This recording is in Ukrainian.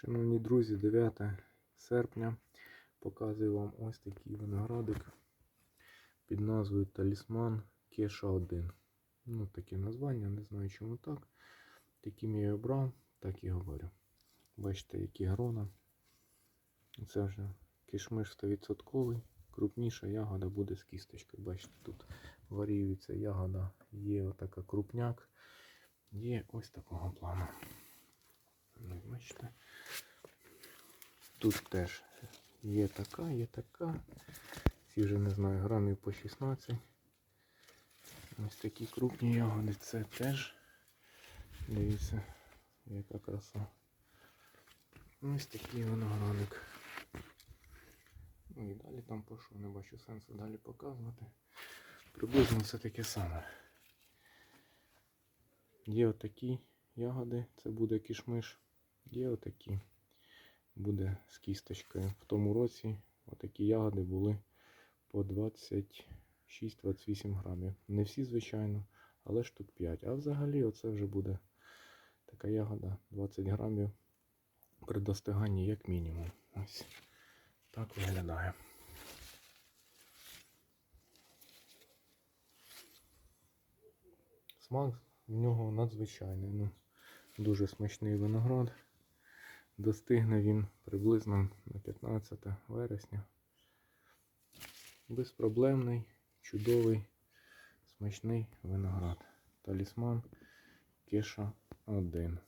Шановні друзі, 9 серпня показую вам ось такий виноградик під назвою Талісман Кеша 1. Ну, таке названня, не знаю чому так. Таким я обрав, так і говорю. Бачите, які грона. Це вже кишмиш 100%. Крупніша ягода буде з кісточкою. Бачите, тут варіюється ягода, є отака крупняк, є ось такого плану. Ну, бачите. Тут теж є така, є така. Ці вже не знаю, грамів по 16. Ось такі крупні ягоди. Це теж. Дивіться, яка краса. Ось такий виноградик. Ну і далі там пішов, не бачу сенсу далі показувати. Приблизно все таке саме. Є отакі ягоди, це буде кішмиш. Є отакі. Буде з кісточкою. В тому році отакі ягоди були по 26-28 грамів. Не всі, звичайно, але штук 5. А взагалі оце вже буде така ягода 20 грамів при достиганні як мінімум. Ось так виглядає. Смак в нього надзвичайний. Ну, дуже смачний виноград. Достигне він приблизно на 15 вересня. Безпроблемний, чудовий, смачний виноград. Талісман Кеша 1.